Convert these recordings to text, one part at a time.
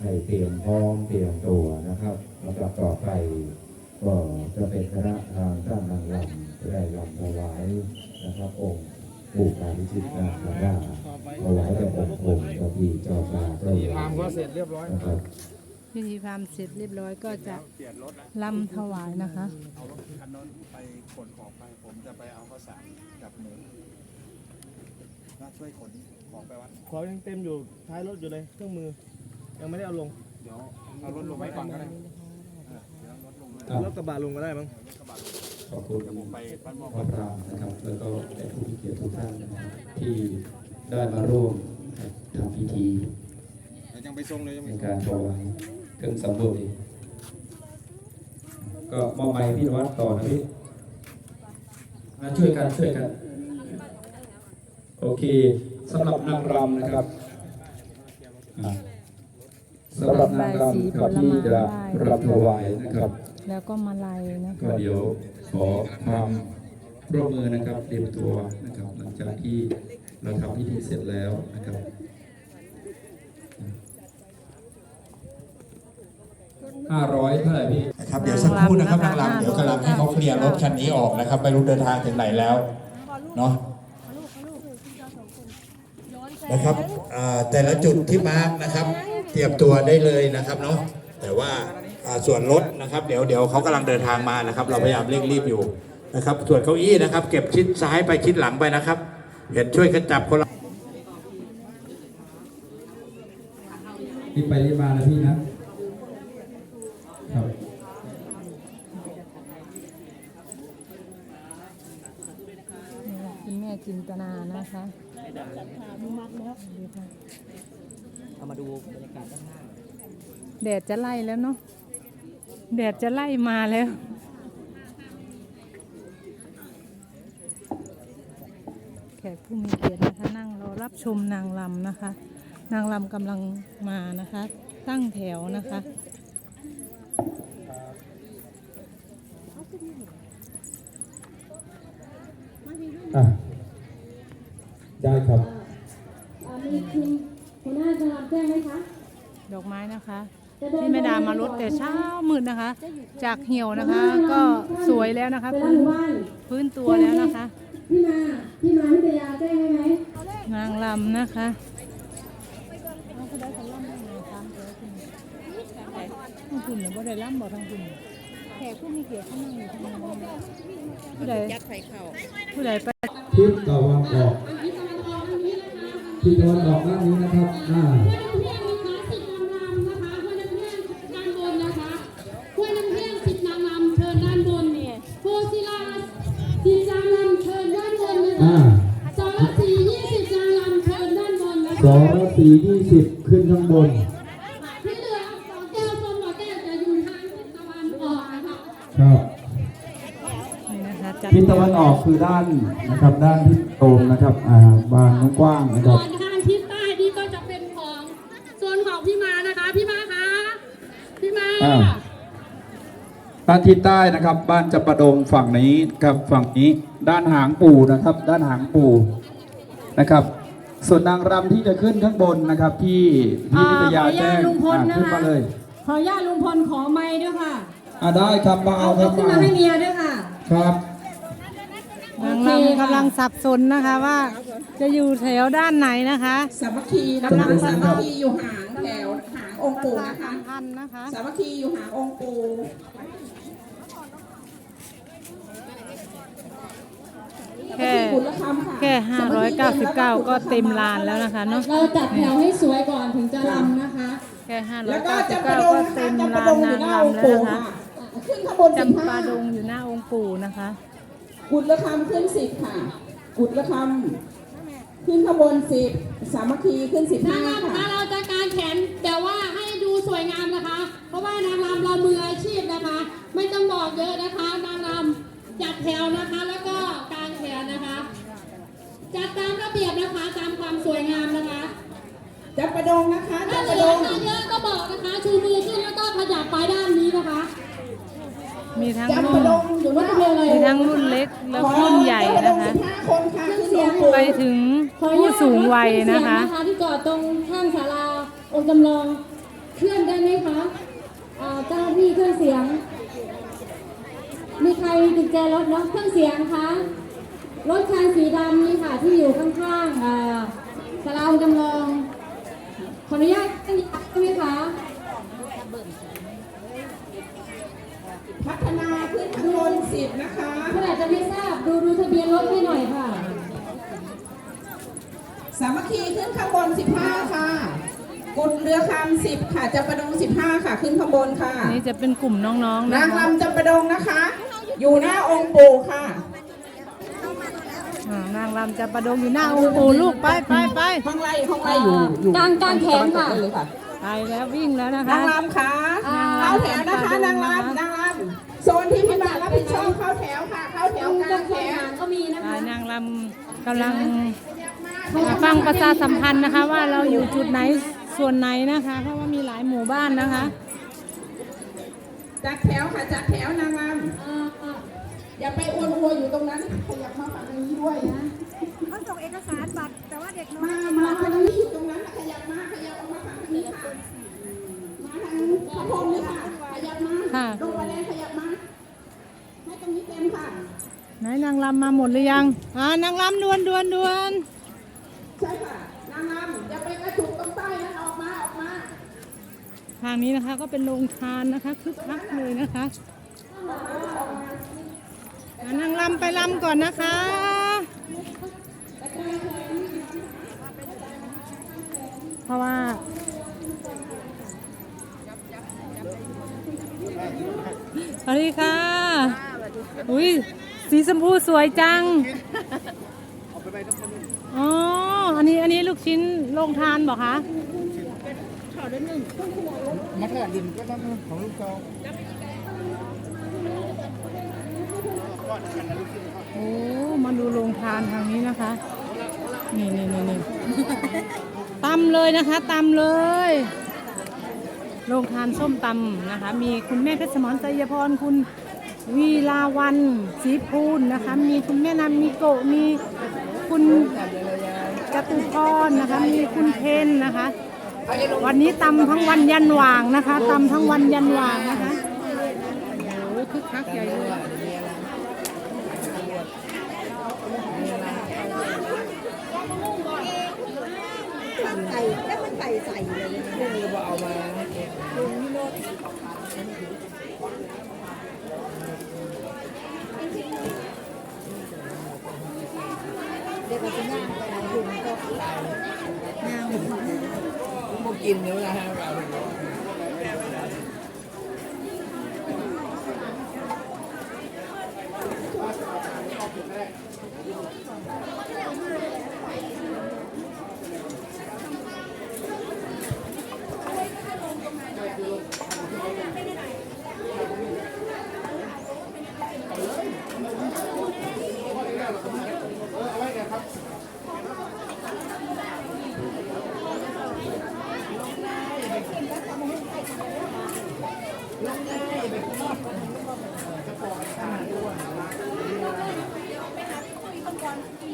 ให้เตรียมพร้อมเตรียมตัวนะครับลำดับต่อไปก็จะเป็นคณะทางด้านนางรำได้รำถวายนะครับ องค์ปู่ปาริจิตนาคราชถวายแด่องค์ปู่เจ้าที่เจ้าตาเจ้าหลานก็เสร็จเรียบร้อยนะครับพิธีพรามเสร็จเรียบร้อยก็จะลำถวายนะคะ เอารถคันนั้นไปขนของไปผมจะไปเอาข้าวสารกับหมูน่าช่วยขนของไปวัด ของยังเต็มอยู่ท้ายรถอยู่เลยเครื่องมือ ยังไม่ได้เอาลงเดี๋ยวเอารถลงไว้ก่อนก็ได้เออเดี๋ยวรถลงไว้ครับรถกระบะลงก็ได้มั้ง ขอบคุณเดี๋ยวผมไปบ้านหมอพระพรามนะครับแล้วก็แต่ผู้มีเกียรติทุกท่านนะครับที่ได้มาร่วมทำพิธีเดี๋ยวยังไปส่งเลยยังในไม่การถวายเครื่องสำรวยก็มอบไม้พี่นวัดต่อนะพี่มาช่วยกันช่วยกัน โอเคสำหรับนางรำนะครับอ่า สำหรับนางรำครับที่จะรับถวายนะครับ แล้วก็มาลัยนะก็คะเดี๋ยวขอความร่วมมือนะครับเตรียมตัวนะครับ หลังจากที่เราทำพิธีเสร็จแล้วนะครับห้าร้อยเท่าไหร่พี่ นะครับเดี๋ยวสักครู่นะครับนางรำเดี๋ยวกำลังให้เขาเคลียร์รถคันนี้ออกนะครับไม่รู้เดินทางถึงไหนแล้วเนาะนะครับอ่าแต่ละจุดที่มาร์กนะครับ เตรียมตัวได้เลยนะครับเนาะแต่ว่าอ่าส่วนรถนะครับเดี๋ยวเดี๋ยวเขากำลังเดินทางมานะครับ เราพยายามเร่งรีบอยู่นะครับ ส่วนเก้าอี้นะครับ เก็บชิดซ้ายไปชิดหลังไปนะครับ เห็นช่วยกันจับคนละรีบไปรีบมานะพี่นะครับนี่แหละคุณแม่จินตนานะคะดูค่ะ เอามาดูบรรยากาศด้านหน้าแดดจะไล่แล้วเนาะแดดจะไล่มาแล้ว แขกผู้มีเกียรตินะคะนั่งรอรับชมนางรำนะคะ นางรำกำลังมานะคะ ตั้งแถวนะคะอะได้ครับ น้าจะรับแจ้งไหมคะ ดอกไม้นะคะ ที่แม่ดามารดแต่เช้ามืดนะคะ จากเหี่ยวนะคะ ก็สวยแล้วนะคะเป็นพื้นหมู่บ้านพื้นตัวแล้วนะคะพี่มาพี่มาพิทยาแจ้งไหมไหมนางลำนะคะทางคุณเนี่ยบ่ได้ล่ำบ่ทางคุณแขกผู้มีเกียรติเขานั่งอยู่ทางนั้นผู้ใดผู้ใดไปทิศตะวันออกทิศตะวันออกด้านนี้นะครับอ่าานบนนะสอคะงสี่ยี่สิบขึ้นข้างบน ที่เหลือสองแก้วส้มหล่อแก้วจะอยู่ทางทิศตะวันออกนะคะครับนี่นะคะจัดทิศตะวันออกคือด้านนะครับ ด้านทิศตรงนะครับอ่าบานกว้างๆนะคส่รัวบ นทางทิศใต้นี่ก็จะเป็นของโซนของพี่มานะคะ พี่มาคะพี่มาอ่า ด้านทิศใต้นะครับ บ้านจับประดงฝั่งนี้ครับฝั่งนี้ ด้านหางปู่นะครับ ด้านหางปู่นะครับ ส่วนนางรำที่จะขึ้นข้างบนนะครับที่ที่นิตยาแจ้งขออนุญาตลุงพลอ่านะคะขึ้นมาเลยขออนุญาตลุงพลขอไม้ด้วยค่ะอ่าได้ครับมาเอาครับขึ้นมามาให้เมียด้วยค่ะครับนางรำกำลังสับสนนะคะว่าจะอยู่แถวด้านไหนนะคะสามัคคีนะกำลัคะงสามัคคีอยู่หางแถวหางองค์ปู่นะคะพันนะคะ สามัคคีอยู่หางองค์ปู่ แค่บุญละคำค่ะแค่599ก็เต็มลานแล้วนะคะเนาะเราจัดแถวให้สวยก่อนถึงจะรำนะคะ แค่แล้วก็จำปา599ดก็งนะคะเต็มจำปาลาดนงอนางยู่หน้ารำองค์แล้วปู่นะคะค่ะขึ้นข้างบนสิบจำห้าปาดงอยู่หน้าองค์ปู่นะคะ กุดละคำขึ้นสิบค่ะ กุดละคำขึ้นข้างบนสิบสามัคคีขึ้นสิบนาห้างรำค่ะถ้าเราจะการแขนแต่ว่าให้ดูสวยงามนะคะ เพราะว่านางรำเรามืออาชีพนะคะ ไม่ต้องบอกเยอะนะคะนางรำจัดแถวนะคะแล้วก็การแขนนะคะ จัดตาม ระเบียบนะคะตามความสวยงามนะคะจำปาดงนะคะถ้าจำเหปาลืดองมาเยอะก็บอกนะคะ ชูมือขึ้นแล้วก็ขยับไปด้านนี้นะคะ มีทั้งจำรุ่ปานดงอยู่หน้ามีทั้งรุ่นเล็กแล้วก็รุ่นใหญ่นะคะสิบห้าคนค่ะขึ้นองค์ปู่ไปถึงผู้สูงวัยนะคะขออนุญาตรถเครื่องเสียงที่จอดตรงข้างศาลาองค์จำลองเคลื่อนได้ไหมคะอ่าเจ้าหน้าที่เครื่องเสียง มีใครมีกุญแจรถเนาะเครื่องเสียงคะ รถคันสีดำนี่ค่ะที่อยู่ข้างๆอ่าสลาวจำลอง ขออนุญาตตั้งยักษ์ได้ไหมคะ พัฒนาขึ้นข้างบนสิบนะคะท่านอาจจะไม่ทราบดูดูทะเบียนรถให้หน่อยค่ะ สามัคคีขึ้นข้างบนสิบห้าค่ะกุดเรือคำสิบค่ะจำปาดงสิบห้าค่ะ ขึ้นข้างบนค่ะอันนี้จะเป็นกลุ่มน้องๆนานะงคะ ลำจำปาดงนะคะ อยู่หน้าองค์ปู่ค่ะอ่านางรำจะประดงอยู่หน้าองค์ปู่ลูกไปไปไปห้องไร่ห้องไร่อยู่อยู่กลางกลางแขนค่ะได้เลยค่ะไปแล้ววิ่งแล้วนะนาคะงรำค่ะอ่าเข้าแถวนะคะนางรำนางรำโซนที่พี่บาทรับผิดชอบเข้าแถวค่ะ เข้าแถแถววกกลาลางงแถแขวนก็มีนะคะนางรำกำลังมาฟังประชาสัมพันธ์นะคะ ว่าเราอยู่จุดไหนส่วนไหนนะคะ เพราะว่ามีหลายหมู่บ้านนะคะจัดแถวค่ะจัดแถวนางรอ่าอ่าำอย่า ไปอวนอัวอยู่ตรงนั้นขยับมาฝั่งนี้ด้วยนะเขาส่งเอกสารบัตรแต่ว่าเด็กน้อยมามาทางนี้อยู่ตรงนั้นน่ะขยับมาขยับออกมาฝั่งนี้ค่ะมาทางพระพรหมเลยค่ะขยับมาค่ะลงมาแดงขยับมาให้ตรงนี้เต็มค่ะไหนนางรำมาหมดหรือยังอ่านางรำดวนดวนดวนใช่ค่ะนางรำอย่าไปกระจุกตรงใต้นั้นออกมาออกมาทางนี้นะคะก็เป็นโรงทานนะคะคึกคักเลยนะคะอ่า นางรำไปรำก่อนนะคะ เพราะว่า สวัสดีค่ะ อุ้ยสีชมพูสวยจัง อ๋อ อันนี้อันนี้ลูกชิ้นโรงทานบอกคะ มัดแหลดินก็ต้องของลูกเกา โอ้มาดูโรงทานทางนี้นะคะ นี่นี่นี่นี่ตำเลยนะคะตำเลยโรงทานส้มตำนะคะ มีคุณแม่เพชรสมรใจยพรคุณวีลาวันศรีภูลนะคะ มีคุณแม่นันมีโกมีคุณจตุพรนะคะ มีคุณเพนนะคะ วันนี้ตำทั้งวันยันหว่างนะคะตำทั้งวันยันหว่างนะคะโอ้คึกคักใหญ่เลย ใส่แล้วมันใส่ใส่เลยนะเดี๋ยวเราจะย่างไปเอายุงก็ย่างพวกกินเนี่ยเวลา เรา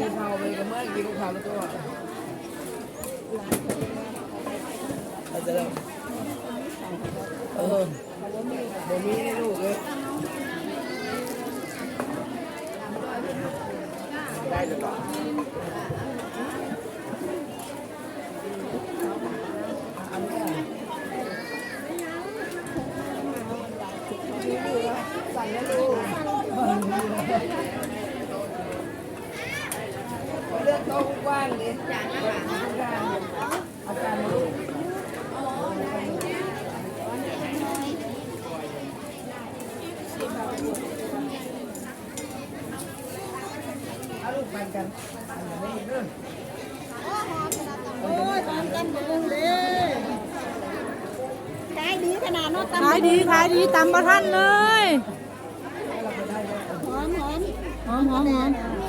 มีเผาไปกับ เมื่อกี้ลูกเผาแล้วตัวเราจะเออบ่มีให้ลูกเลยเลือ โต๊ะกว้างเลยจานอาหารอาจารย์ลูกเอาลูกปันกันอันนี้เรื่องโอ้ยตามกันหมดเลยขายดีขนาดเนาะตำขายดีขายดีตำประทันเลยหอมหอมหอมหอมหอมถ้าแ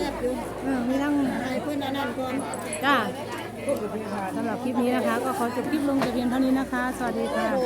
ซ่บอยู่เออมีทั้งให้เพื่อนอันนั้นก่อน จ้าสำหรับคลิปนี้นะคะ ก็ขอจบคลิปลงแต่เพียงเท่านี้นะคะ สวัสดีค่ะ